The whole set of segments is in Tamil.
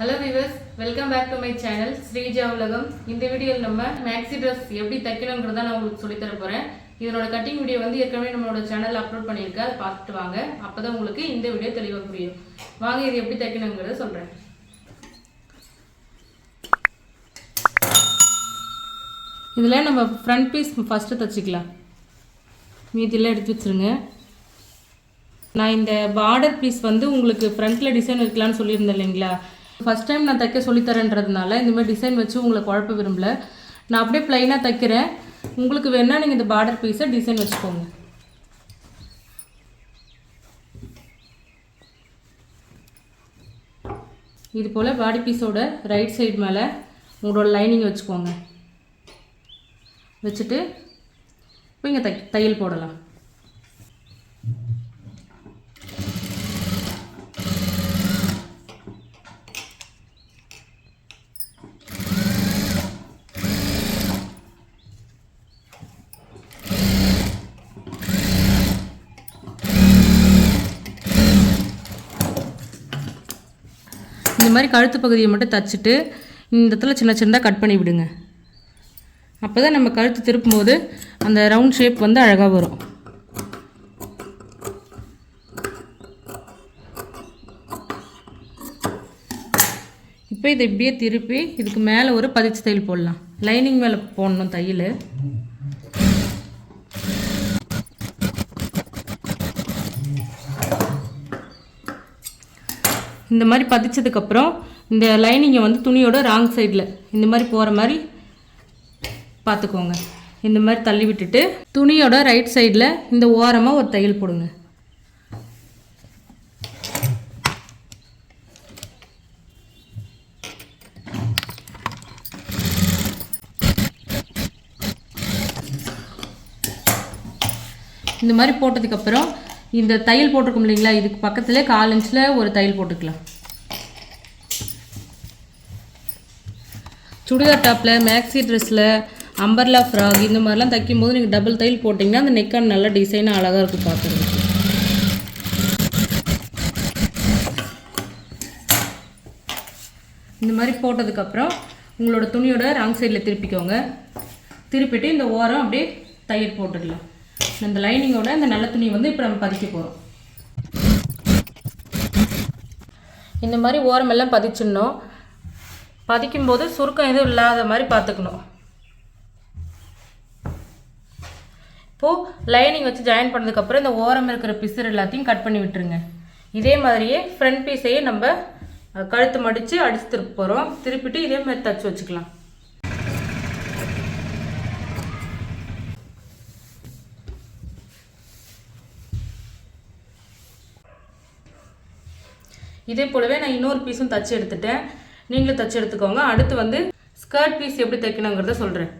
Hello viewers welcome back to my channel Sreeja உலகம் இந்த வீடியோவில் நம்ம மேக்ஸி ட்ரெஸ் எப்படி தைக்கணுங்கிறத நான் உங்களுக்கு சொல்லித்தர போகிறேன் இதனோட கட்டிங் வீடியோ வந்து ஏற்கனவே நம்மளோட சேனல் அப்லோட் பண்ணியிருக்கேன் அதை பார்த்துட்டு வாங்க. அப்போ தான் உங்களுக்கு இந்த வீடியோ தெளிவாக புரியும். வாங்க இது எப்படி தைக்கணுங்கிறத சொல்கிறேன் இதில் நம்ம ஃப்ரண்ட் பீஸ் ஃபஸ்ட்டு தைச்சிக்கலாம். மீதியெல்லாம் எடுத்து வச்சுருங்க. நான் இந்த பார்டர் பீஸ் வந்து உங்களுக்கு ஃப்ரண்ட்டில் டிசைன் வைக்கலான்னு சொல்லியிருந்தேன் இல்லைங்களா? ஃபஸ்ட் டைம் நான் தைக்க சொல்லித்தரேன்றதுனால இந்த மாதிரி டிசைன் வச்சு உங்களை குழப்ப விரும்பல. நான் அப்படியே ப்ளைனாக தைக்கிறேன். உங்களுக்கு வேணால் நீங்கள் இந்த பார்டர் பீஸை டிசைன் வச்சுக்கோங்க. இது போல் பாடி பீஸோட ரைட் சைடு மேலே உங்களோட லைனிங் வச்சுக்கோங்க. வச்சுட்டு இப்போ இங்கே தை தையல் போடலாம். இந்த மாதிரி கழுத்து பகுதியை மட்டும் தச்சுட்டு இந்த இடத்துல சின்ன சின்னதாக கட் பண்ணி விடுங்க. அப்போ தான் நம்ம கழுத்து திருப்பும் போது அந்த ரவுண்ட் ஷேப் வந்து அழகாக வரும். இப்போ இதை இப்படியே திருப்பி இதுக்கு மேலே ஒரு பதிச்சு தையல் போடலாம். லைனிங் மேலே போடணும் தையல். இந்த மாதிரி பதிச்சதுக்கப்புறம் இந்த லைனிங்கை வந்து துணியோட ராங் சைடில் இந்த மாதிரி போகிற மாதிரி பார்த்துக்கோங்க இந்த மாதிரி தள்ளி விட்டுட்டு துணியோட ரைட் சைடில் இந்த ஓரமாக ஒரு தையல் போடுங்க. இந்த மாதிரி போட்டதுக்கப்புறம் இந்த தையல் போட்டிருக்கோம் இல்லைங்களா? இதுக்கு பக்கத்துலேயே கால் இன்ச்சில் ஒரு தையல் போட்டுக்கலாம். சுடிதார் டாப்பில் மேக்ஸி ட்ரெஸ்ஸில் அம்பர்லா ஃப்ராக் இந்த மாதிரிலாம் தைக்கும்போது நீங்கள் டபுள் தையல் போட்டிங்கன்னா அந்த நெக்கான் நல்லா டிசைனாக அழகாக இருக்கும் பார்க்குறதுக்கு இந்த மாதிரி போட்டதுக்கப்புறம் உங்களோட துணியோட ராங் சைடில் திருப்பிக்கோங்க. திருப்பிட்டு இந்த ஓரம் அப்படியே தையல் போட்டுடலாம். இந்த லைனிங்கோட இந்த நல்ல துணி வந்து இப்போ நம்ம பதிக்க போகிறோம் இந்த மாதிரி ஓரமெல்லாம் பதிச்சிடணும். பதிக்கும்போது சுருக்கம் எதுவும் இல்லாத மாதிரி பார்த்துக்கணும். இப்போது லைனிங் வச்சு ஜாயின் பண்ணதுக்கப்புறம் இந்த ஓரம் இருக்கிற பிசர் எல்லாத்தையும் கட் பண்ணி விட்டுருங்க. இதே மாதிரியே ஃப்ரண்ட் பீஸையே நம்ம கழுத்து மடித்து அடிச்சு திருப்ப போகிறோம் திருப்பிட்டு இதே மாதிரி தச்சு வச்சுக்கலாம். இதே போலவே நான் இன்னொரு பீஸும் தச்சு எடுத்துட்டேன். நீங்களும் தச்சு எடுத்துக்கோங்க. அடுத்து வந்து ஸ்கர்ட் பீஸ் எப்படி தைக்கணுங்கிறத சொல்கிறேன்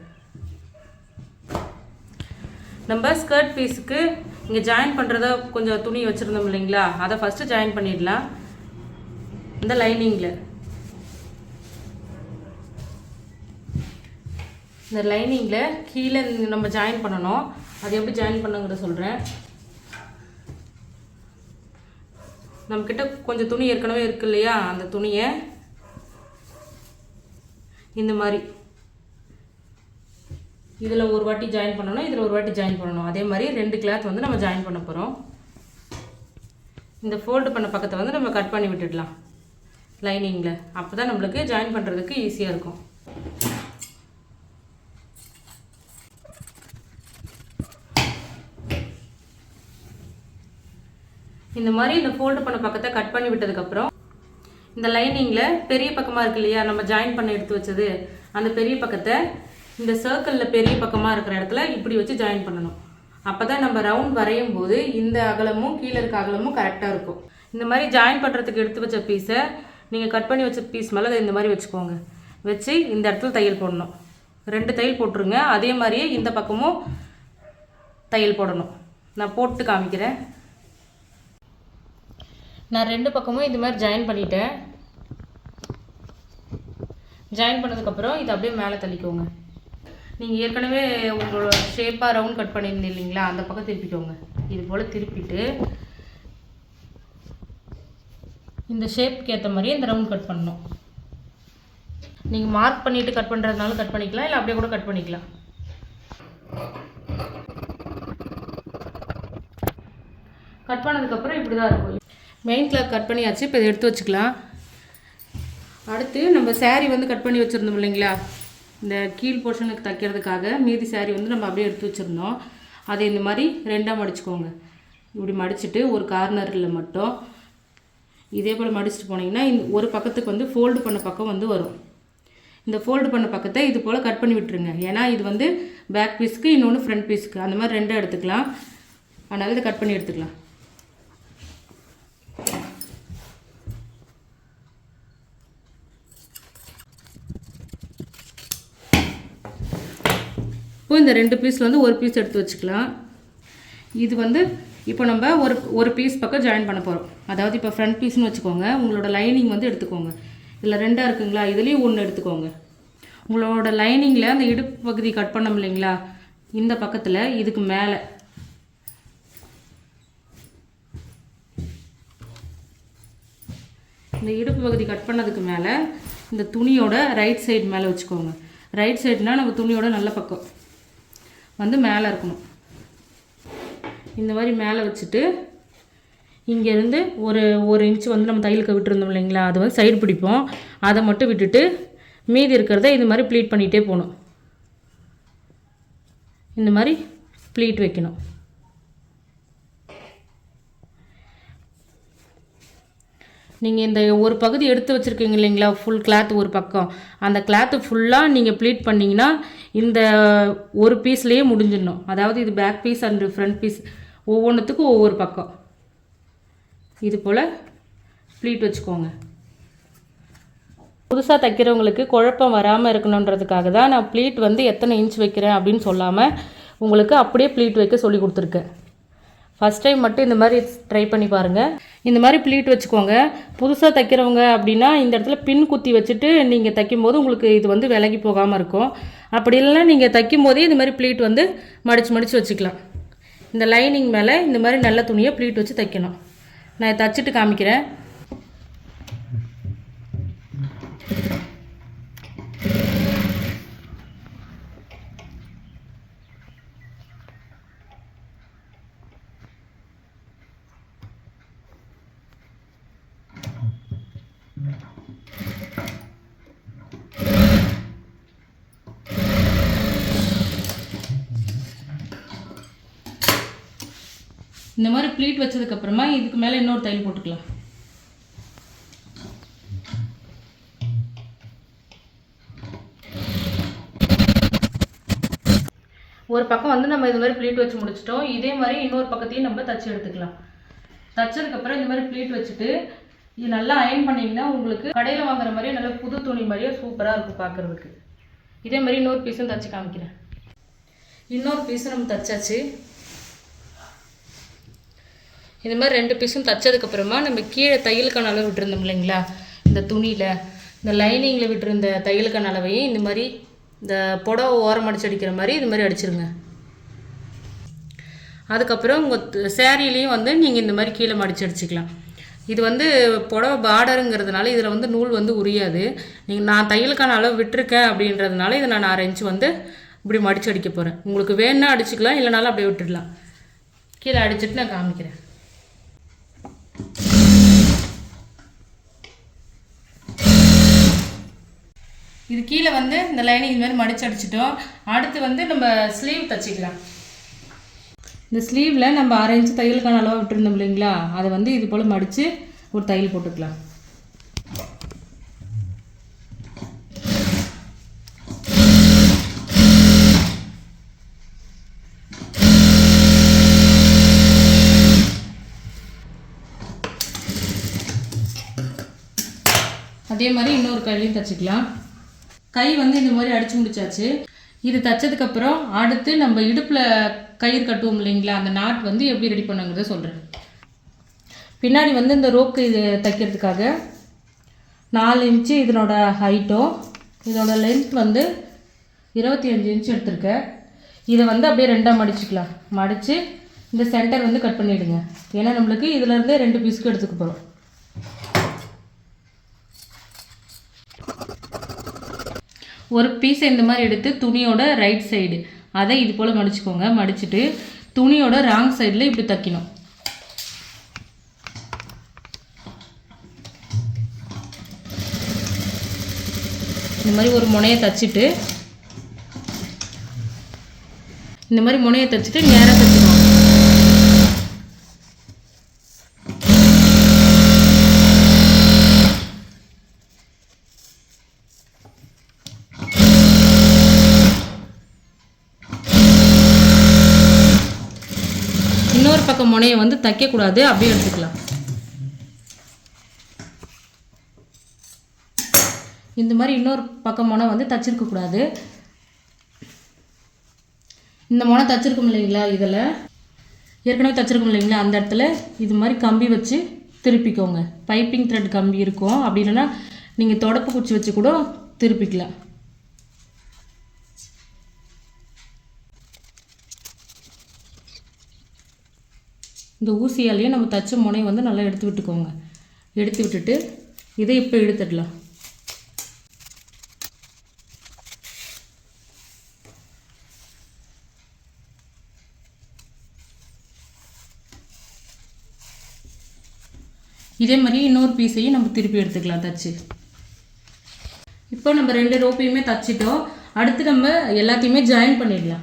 நம்ம ஸ்கர்ட் பீஸுக்கு இங்கே ஜாயின் பண்ணுறதா கொஞ்சம் துணி வச்சுருந்தோம் இல்லைங்களா? அதை ஃபஸ்ட்டு ஜாயின் பண்ணிடலாம். இந்த லைனிங்கில் இந்த லைனிங்கில் கீழே நம்ம ஜாயின் பண்ணணும். அது எப்படி ஜாயின் பண்ணுங்கிறத சொல்கிறேன் நம்மக்கிட்ட கொஞ்சம் துணி ஏற்கனவே இருக்கு இல்லையா? அந்த துணியை இந்த மாதிரி. இதில் ஒரு வாட்டி ஜாயின் பண்ணணும் இதில் ஒரு வாட்டி ஜாயின் பண்ணணும். அதே மாதிரி ரெண்டு கிளாத் வந்து நம்ம ஜாயின் பண்ண போகிறோம் இந்த ஃபோல்டு பண்ண பக்கத்தை வந்து நம்ம கட் பண்ணி விட்டுடலாம். லைனிங்கில் அப்போ தான் நம்மளுக்கு ஜாயின் பண்ணுறதுக்கு ஈஸியாக இருக்கும். இந்த மாதிரி இந்த ஃபோல்டு பண்ண பக்கத்தை கட் பண்ணி விட்டதுக்கப்புறம் இந்த லைனிங்கில் பெரிய பக்கமாக இருக்கு இல்லையா நம்ம ஜாயின் பண்ண எடுத்து வச்சது அந்த பெரிய பக்கத்தை இந்த சர்க்கிளில் பெரிய பக்கமாக இருக்கிற இடத்துல இப்படி வச்சு ஜாயின் பண்ணணும். அப்போ தான் நம்ம ரவுண்ட் வரையும் போது இந்த அகலமும் கீழே இருக்க அகலமும் கரெக்டாக இருக்கும். இந்த மாதிரி ஜாயின் பண்ணுறதுக்கு எடுத்து வச்ச பீஸை நீங்கள் கட் பண்ணி வச்ச பீஸ் மேலே அதை இந்த மாதிரி வச்சுக்கோங்க. வச்சு இந்த இடத்துல தையல் போடணும். ரெண்டு தையல் போட்டுருங்க அதே மாதிரியே இந்த பக்கமும் தையல் போடணும். நான் போட்டு காமிக்கிறேன். நான் ரெண்டு பக்கமும் இது மாதிரி ஜாயின் பண்ணிட்டேன். ஜாயின் பண்ணதுக்கப்புறம் இதை அப்படியே மேலே தள்ளிக்கோங்க. நீங்கள் ஏற்கனவே உங்களோட ஷேப்பாக ரவுண்ட் கட் பண்ணியிருந்தீங்க இல்லைங்களா? அந்த பக்கம் திருப்பிக்கோங்க. இது போல் திருப்பிட்டு இந்த ஷேப்புக்கு ஏற்ற மாதிரியே இந்த ரவுண்ட் கட் பண்ணணும். நீங்கள் மார்க் பண்ணிவிட்டு கட் பண்ணுறதுனால கட் பண்ணிக்கலாம் இல்லை அப்படியே கூட கட் பண்ணிக்கலாம். கட் பண்ணதுக்கப்புறம் இப்படி தான் இருக்கும். மெயின் கிளாக் கட் பண்ணியாச்சு. இப்போ இதை எடுத்து வச்சுக்கலாம். அடுத்து நம்ம சேரீ வந்து கட் பண்ணி வச்சுருந்தோம் இல்லைங்களா? இந்த கீழ் போர்ஷனுக்கு தைக்கிறதுக்காக மீதி சேரீ வந்து நம்ம அப்படியே எடுத்து வச்சுருந்தோம். அதை இந்த மாதிரி ரெண்டாக மடிச்சுக்கோங்க. இப்படி மடிச்சுட்டு ஒரு கார்னரில் மட்டும் இதே போல் மடிச்சுட்டு போனீங்கன்னா இந்த ஒரு பக்கத்துக்கு வந்து ஃபோல்டு பண்ண பக்கம் வந்து வரும். இந்த ஃபோல்டு பண்ண பக்கத்தை இது போல் கட் பண்ணி விட்டுருங்க. ஏன்னா இது வந்து பேக் பீஸ்க்கு இன்னொன்று ஃப்ரண்ட் பீஸ்க்கு அந்த மாதிரி ரெண்டாக எடுத்துக்கலாம். அதனால் இதை கட் பண்ணி எடுத்துக்கலாம். இப்போ இந்த ரெண்டு பீஸில் வந்து ஒரு பீஸ் எடுத்து வச்சுக்கலாம். இது வந்து இப்போ நம்ம ஒரு ஒரு பீஸ் பக்கம் ஜாயின் பண்ண போகிறோம் அதாவது இப்போ ஃப்ரண்ட் பீஸ்னு வச்சுக்கோங்க. உங்களோட லைனிங் வந்து எடுத்துக்கோங்க. இதில் ரெண்டாக இருக்குங்களா? இதுலேயும் ஒன்று எடுத்துக்கோங்க. உங்களோட லைனிங்கில் அந்த இடுப்பு பகுதி கட் பண்ணோம் இல்லைங்களா? இந்த பக்கத்தில் இதுக்கு மேலே. இந்த இடுப்பு பகுதி கட் பண்ணதுக்கு மேலே இந்த துணியோட ரைட் சைடு மேலே வச்சுக்கோங்க. ரைட் சைடுனால் நம்ம துணியோட நல்ல பக்கம். வந்து மேலே இருக்கணும். இந்த மாதிரி மேலே வச்சுட்டு இங்கேருந்து ஒரு ஒரு இன்ச் வந்து நம்ம தையலுக்கு விட்டுருந்தோம் இல்லைங்களா? அது வந்து சைடு பிடிப்போம். அதை மட்டும் விட்டுட்டு மீதி இருக்கிறத இது மாதிரி ப்ளீட் பண்ணிகிட்டே போகணும். இந்த மாதிரி ப்ளீட் வைக்கணும். நீங்கள் இந்த ஒரு பகுதி எடுத்து வச்சுருக்கீங்க இல்லைங்களா? ஃபுல் கிளாத் ஒரு பக்கம். அந்த கிளாத்து ஃபுல்லாக நீங்கள் ப்ளீட் பண்ணிங்கன்னா இந்த ஒரு பீஸ்லேயே முடிஞ்சிடணும். அதாவது இது back piece and front piece ஒவ்வொன்றுத்துக்கும் ஒவ்வொரு பக்கம். இது போல் ப்ளீட் வச்சுக்கோங்க. புதுசாக தைக்கிறவங்களுக்கு குழப்பம் வராமல் இருக்கணுன்றதுக்காக தான் நான் ப்ளீட் வந்து எத்தனை இன்ச் வைக்கிறேன் அப்படின்னு சொல்லாமல் உங்களுக்கு அப்படியே ப்ளீட் வைக்க சொல்லி கொடுத்துருக்கேன். ஃபஸ்ட் டைம் மட்டும் இந்த மாதிரி ட்ரை பண்ணி பாருங்கள் இந்த மாதிரி ப்ளீட் வச்சுக்கோங்க. புதுசாக தைக்கிறவங்க அப்படின்னா இந்த இடத்துல பின் குத்தி வச்சுட்டு நீங்கள் தைக்கும்போது உங்களுக்கு இது வந்து விலகி போகாமல் இருக்கும். அப்படி இல்லைன்னா நீங்கள் தைக்கும் போதே இந்த மாதிரி ப்ளீட் வந்து மடித்து மடித்து வச்சுக்கலாம். இந்த லைனிங் மேலே இந்த மாதிரி நல்ல துணியை ப்ளீட் வச்சு தைக்கணும். நான் தைச்சிட்டு காமிக்கிறேன். இந்த மாதிரி ப்ளீட் வச்சதுக்கப்புறமா இதுக்கு மேலே இன்னொரு தையல் போட்டுக்கலாம். ஒரு பக்கம் வந்து நம்ம இது மாதிரி ப்ளீட் வச்சு முடிச்சிட்டோம். இதே மாதிரி இன்னொரு பக்கத்தையும் நம்ம தச்சு எடுத்துக்கலாம். தச்சதுக்கப்புறம் இந்த மாதிரி ப்ளீட் வச்சுட்டு இது நல்லா அயன் பண்ணிங்கன்னா உங்களுக்கு கடையில் வாங்குற மாதிரியே நல்ல புது துணி மாதிரியே சூப்பராக இருக்கும் பார்க்குறதுக்கு இதே மாதிரி இன்னொரு பீஸும் தச்சு காமிக்கிறேன். இன்னொரு பீஸும் நம்ம தச்சாச்சு. இது மாதிரி ரெண்டு பீஸும் தைச்சதுக்கப்புறமா நம்ம கீழே தையலுக்கான அளவு விட்டுருந்தோம் இல்லைங்களா? இந்த துணியில். இந்த லைனிங்கில் விட்டுருந்த தையலுக்கான அளவையும் இந்த மாதிரி இந்த புடவை ஓரம் அடிச்சு அடிக்கிற மாதிரி இது மாதிரி அடிச்சிருங்க. அதுக்கப்புறம் உங்கள் சேரீலையும் வந்து நீங்கள் இந்த மாதிரி கீழே மடிச்சு அடிச்சுக்கலாம். இது வந்து புடவை பார்டருங்கிறதுனால இதில் வந்து நூல் வந்து உரியாது. நீங்கள் நான் தையலுக்கான அளவு விட்டுருக்கேன் அப்படின்றதுனால இதை நான் அரை இன்ச்சு வந்து இப்படி மடிச்சு அடிக்க போகிறேன் உங்களுக்கு வேணுன்னா அடிச்சுக்கலாம் இல்லைனாலும் அப்படியே விட்டுடலாம். கீழே அடிச்சிட்டு நான் காமிக்கிறேன். இது கீழே வந்து இந்த லைனிங் இது மாதிரி மடிச்சு அடிச்சிட்டோம். அடுத்து வந்து நம்ம ஸ்லீவ் தச்சுக்கலாம். இந்த ஸ்லீவில் நம்ம அரை இன்ச்சு தையலுக்கான அளவாக விட்டுருந்தோம் இல்லைங்களா? அதை வந்து இது போல் மடித்து ஒரு தையல் போட்டுக்கலாம். அதே மாதிரி இன்னொரு கையிலையும் தைச்சிக்கலாம். கை வந்து இந்த மாதிரி அடிச்சு முடிச்சாச்சு. இது தைச்சதுக்கப்புறம் அடுத்து நம்ம இடுப்பில் கயிறு கட்டுவோம் இல்லைங்களா? அந்த நாட் வந்து எப்படி ரெடி பண்ணுங்கிறத சொல்கிறேன் பின்னாடி வந்து இந்த ரோக்கு இது தைக்கிறதுக்காக நாலு இன்ச்சு இதனோட ஹைட்டும் இதோட லென்த் வந்து இருபத்தி அஞ்சு இன்ச்சு எடுத்திருக்கேன். இதை வந்து அப்படியே ரெண்டாக மடிச்சுக்கலாம். மடித்து இந்த சென்டர் வந்து கட் பண்ணிவிடுங்க ஏன்னா நம்மளுக்கு இதுலேருந்தே ரெண்டு பீஸ்க்கு எடுத்துக்க போகிறோம் ஒரு பீஸை இந்த மாதிரி எடுத்து துணியோட ரைட் சைடு அதை இது போல் மடிச்சுக்கோங்க. மடிச்சுட்டு துணியோட ராங் சைடில் இப்படி தைக்கணும். இந்த மாதிரி ஒரு முனையை தச்சுட்டு இந்த மாதிரி முனையை தச்சுட்டு நேராக தச்சு முனையை வந்து தைக்கக்கூடாது அப்படியே எடுத்துக்கலாம். இந்த மாதிரி இன்னொரு பக்கம் முனை வந்து தச்சிருக்க கூடாது இந்த முனை தச்சிருக்கோம் இல்லைங்களா இதில்? ஏற்கனவே தச்சிருக்கோம் இல்லைங்களா அந்த இடத்துல? இது மாதிரி கம்பி வச்சு திருப்பிக்கோங்க. பைப்பிங் த்ரெட் கம்பி இருக்கும். அப்படி இல்லைன்னா நீங்கள் தொடப்பு குச்சி வச்சு கூட திருப்பிக்கலாம். இந்த ஊசியாலேயே நம்ம தச்ச முனையை வந்து நல்லா எடுத்து விட்டுக்கோங்க. எடுத்து விட்டுட்டு இதை இப்போ எடுத்துடலாம் இதே மாதிரி இன்னொரு பீஸையும் நம்ம திருப்பி எடுத்துக்கலாம் தச்சு. இப்போ நம்ம ரெண்டு ரோப்பையுமே தச்சிட்டோம். அடுத்து நம்ம எல்லாத்தையுமே ஜாயின் பண்ணிடலாம்.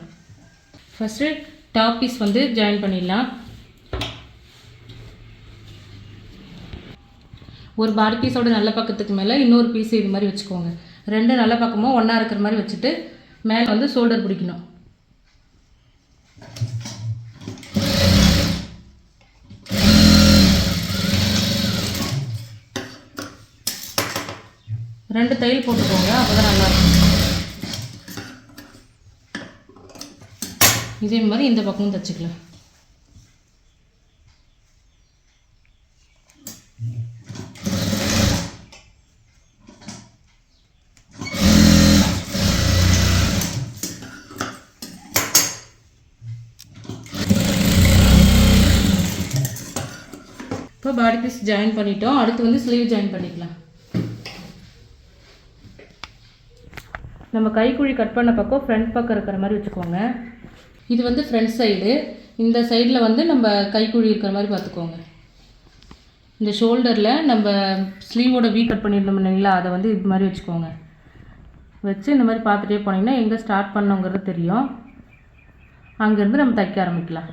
ஃபஸ்ட்டு டாப் பீஸ் வந்து ஜாயின் பண்ணிடலாம். ஒரு பாடி பீஸோட நல்ல பக்கத்துக்கு மேலே இன்னொரு பீஸ் இது மாதிரி வச்சுக்கோங்க. ரெண்டு நல்ல பக்கமும் ஒன்றா இருக்கிற மாதிரி வச்சுட்டு மேலே வந்து ஷோல்டர் பிடிக்கணும். ரெண்டு தையல் போட்டுக்கோங்க அப்போ தான் நல்லாயிருக்கும் இதே மாதிரி இந்த பக்கமும் தைச்சிக்கலாம். பாடி பீஸ் ஜாயின் பண்ணிட்டோம். அடுத்து வந்து ஸ்லீவ் ஜாயின் பண்ணிக்கலாம். நம்ம கைக்குழி கட் பண்ண பக்கம் ஃப்ரண்ட் பக்கம் இருக்கிற மாதிரி வச்சுக்கோங்க. இது வந்து ஃப்ரண்ட் சைடு இந்த சைடில் வந்து நம்ம கைக்குழி இருக்கிற மாதிரி பார்த்துக்கோங்க. இந்த ஷோல்டரில் நம்ம ஸ்லீவோட வீ கட் பண்ணியிருந்தோம் இல்லைங்களா? அதை வந்து இது மாதிரி வச்சுக்கோங்க. வச்சு இந்த மாதிரி பார்த்துட்டே போனீங்கன்னா எங்கே ஸ்டார்ட் பண்ணோங்கிறது தெரியும். அங்கேருந்து நம்ம தைக்க ஆரம்பிக்கலாம்.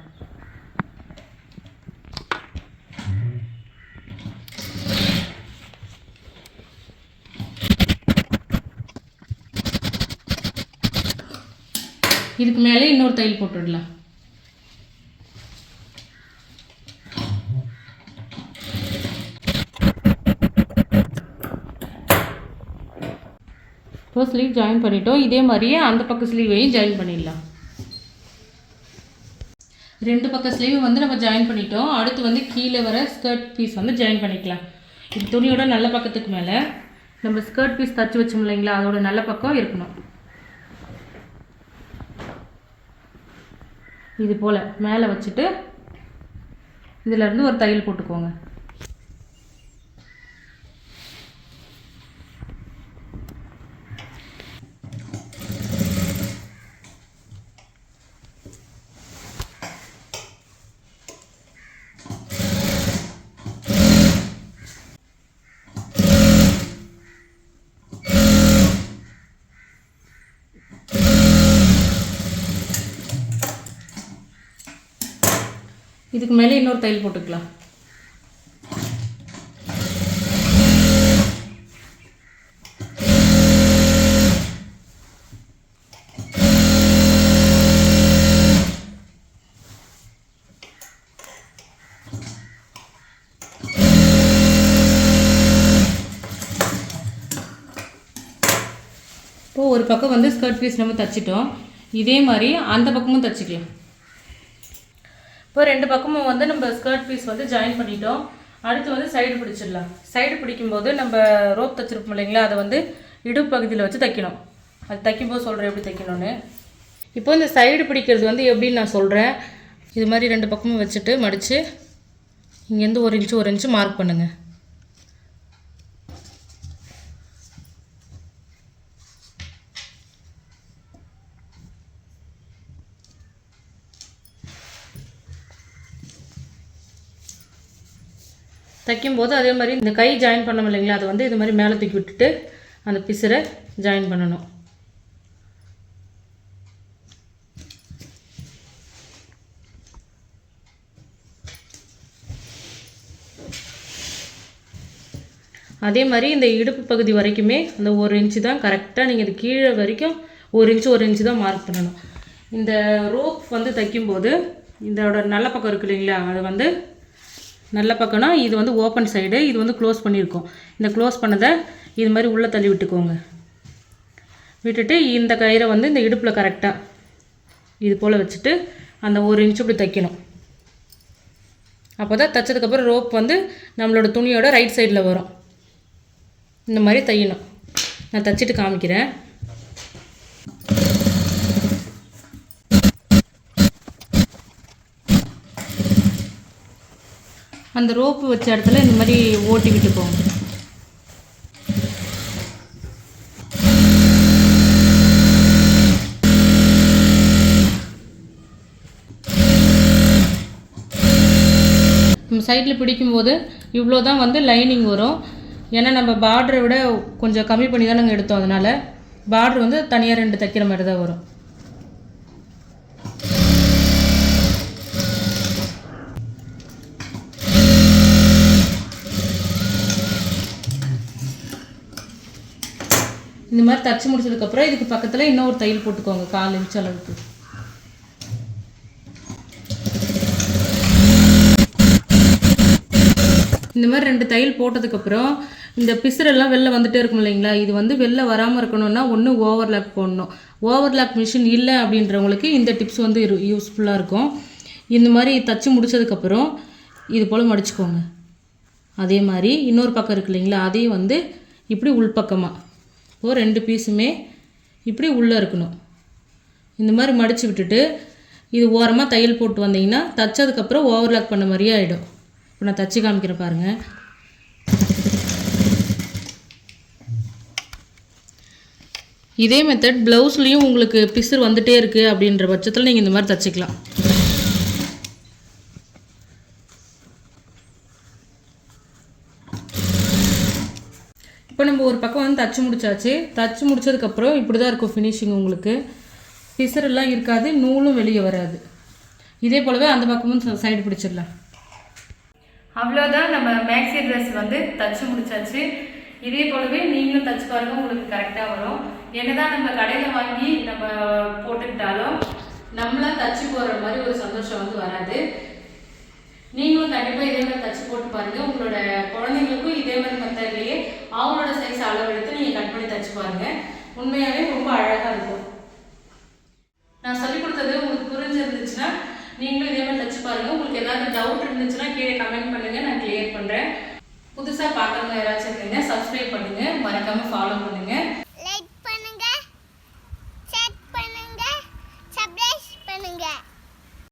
இதுக்கு மேலே இன்னொரு தையல் போட்டுடலாம். இப்போ ஸ்லீவ் ஜாயின் பண்ணிட்டோம். இதே மாதிரியே அந்த பக்கம் ஸ்லீவையும் ஜாயின் பண்ணிடலாம். ரெண்டு பக்கம் ஸ்லீவ் வந்து நம்ம ஜாயின் பண்ணிட்டோம். அடுத்து வந்து கீழே வர ஸ்கர்ட் பீஸ் வந்து ஜாயின் பண்ணிக்கலாம். இது துணியோட நல்ல பக்கத்துக்கு மேலே. நம்ம ஸ்கர்ட் பீஸ் தச்சு வச்சோம் இல்லைங்களா? அதோட நல்ல பக்கம் இருக்கணும். இது போல் மேலே வச்சுட்டு இதுலேருந்து ஒரு தையல் போட்டுக்கோங்க. இதுக்கு மேலே இன்னொரு தையல் போட்டுக்கலாம். இப்போது ஒரு பக்கம் வந்து ஸ்கர்ட் பீஸ் நம்ம தைச்சிட்டோம். இதே மாதிரி அந்த பக்கமும் தைச்சிக்கலாம். இப்போ ரெண்டு பக்கமும் வந்து நம்ம ஸ்கர்ட் பீஸ் வந்து ஜாயின் பண்ணிட்டோம். அடுத்து வந்து சைடு பிடிச்சிடலாம். சைடு பிடிக்கும்போது நம்ம ரோப் தைச்சிருப்போம் இல்லைங்களா? அதை வந்து இடுப்பகுதியில் வச்சு தைக்கணும். அது தைக்கும்போது சொல்கிறேன் எப்படி தைக்கணும்னு. இப்போ இந்த சைடு பிடிக்கிறது வந்து எப்படின்னு நான் சொல்கிறேன் இது மாதிரி ரெண்டு பக்கமும் வச்சுட்டு மடித்து இங்கேருந்து ஒரு இன்ச்சு ஒரு இன்ச்சு மார்க் பண்ணுங்கள் தைக்கும்போது அதே மாதிரி இந்த கை ஜாயின் பண்ணோம் இல்லைங்களா? அதை வந்து இது மாதிரி மேலே தூக்கி விட்டுட்டு அந்த பிசரை ஜாயின் பண்ணணும். அதே மாதிரி இந்த இடுப்பு பகுதி வரைக்குமே அந்த ஒரு இன்ச்சு தான் கரெக்டாக நீங்கள் இது கீழே வரைக்கும் ஒரு இன்ச்சு ஒரு இன்ச்சு தான் மார்க் பண்ணணும். இந்த ரோப் வந்து தைக்கும்போது இதோட நல்ல பக்கம் இருக்கு இல்லைங்களா? அது வந்து நல்ல பக்கம்னா இது வந்து ஓப்பன் சைடு இது வந்து க்ளோஸ் பண்ணியிருக்கோம் இந்த க்ளோஸ் பண்ணதை இது மாதிரி உள்ளே தள்ளி விட்டுக்கோங்க. விட்டுட்டு இந்த கயிறை வந்து இந்த இடுப்பில் கரெக்டாக இது போல் வச்சுட்டு அந்த ஒரு இன்ச்சு இப்படி தைக்கணும். அப்போ தான் தைச்சதுக்கப்புறம் ரோப் வந்து நம்மளோட துணியோட ரைட் சைடில் வரும். இந்த மாதிரி தையணும். நான் தைச்சிட்டு காமிக்கிறேன். அந்த ரோப்பு வச்ச இடத்துல இந்த மாதிரி ஓட்டி விட்டுக்கோங்க நம்ம சைடில் பிடிக்கும்போது இவ்வளோ தான் வந்து லைனிங் வரும். ஏன்னா நம்ம பார்டரை விட கொஞ்சம் கம்மி பண்ணி தான் நாங்கள் எடுத்தோம். அதனால் பார்டர் வந்து தனியாக ரெண்டு தைக்கிற மாதிரி தான் வரும். இந்த மாதிரி தச்சு முடிச்சதுக்கப்புறம் இதுக்கு பக்கத்தில் இன்னொரு தையல் போட்டுக்கோங்க கால் இன்ச் அளவுக்கு. இந்த மாதிரி ரெண்டு தையல் போட்டதுக்கப்புறம் இந்த பிசுரெல்லாம் வெளில வந்துட்டே இருக்கும் இல்லைங்களா? இது வந்து வெளில வராமல் இருக்கணும்னா ஒன்று ஓவர்லாக் போடணும். ஓவர்லாக் மிஷின் இல்லை அப்படின்றவங்களுக்கு இந்த டிப்ஸ் வந்து யூஸ்ஃபுல்லாக இருக்கும். இந்த மாதிரி தச்சு முடிச்சதுக்கப்புறம் இது போல் மடிச்சுக்கோங்க. அதே மாதிரி இன்னொரு பக்கம் இருக்கு இல்லைங்களா? அதையும் வந்து இப்படி உள்பக்கமாக இப்போது ரெண்டு பீஸுமே இப்படி உள்ளே இருக்கணும். இந்த மாதிரி மடித்து விட்டுட்டு இது ஓரமாக தையல் போட்டு வந்தீங்கன்னா தைச்சதுக்கப்புறம் ஓவர்லாக் பண்ண மாதிரியே ஆகிடும் இப்போ நான் தச்சு காமிக்கிறேன் பாருங்கள் இதே மெத்தட் ப்ளவுஸ்லேயும் உங்களுக்கு பிசுறு வந்துகிட்டே இருக்குது அப்படின்ற பட்சத்தில் நீங்கள் இந்த மாதிரி தச்சுக்கலாம் இப்போ நம்ம ஒரு பக்கம் வந்து தச்சு முடிச்சாச்சு. தச்சு முடிச்சதுக்கப்புறம் இப்படி தான் இருக்கும் ஃபினிஷிங் உங்களுக்கு. பிசரெல்லாம் இருக்காது நூலும் வெளியே வராது. இதே போலவே அந்த பக்கமும் சைடு பிடிச்சிடலாம். அவ்வளோதான் நம்ம மேக்ஸி ட்ரெஸ் வந்து தச்சு முடிச்சாச்சு. இதே போலவே நீங்களும் தச்சு பாருங்க உங்களுக்கு கரெக்டாக வரும். என்னதான் நம்ம கடையில் வாங்கி நம்ம போட்டுக்கிட்டாலும் நம்மளாம் தச்சு போடுற மாதிரி ஒரு சந்தோஷம் வந்து வராது. நீங்களும் கண்டிப்பாக இதே மாதிரி தச்சு போட்டு பாருங்கள் உங்களோட குழந்தைங்களுக்கும் இதே மாதிரி மெத்தட்லேயே அவங்களோட சைஸ் அளவெடுத்து நீங்கள் கட் பண்ணி தச்சு பாருங்கள் உண்மையாகவே ரொம்ப அழகாக இருக்கும். நான் சொல்லி கொடுத்தது உங்களுக்கு புரிஞ்சிருந்துச்சுன்னா நீங்களும் இதே மாதிரி தச்சு பாருங்கள் உங்களுக்கு ஏதாவது டவுட் இருந்துச்சுன்னா கீழே கமெண்ட் பண்ணுங்கள் நான் கிளியர் பண்ணுறேன் புதுசாக பார்க்குறவங்க யாராச்சும் இருக்கீங்க சப்ஸ்கிரைப் பண்ணுங்கள் மறக்காமல் ஃபாலோ பண்ணுங்கள்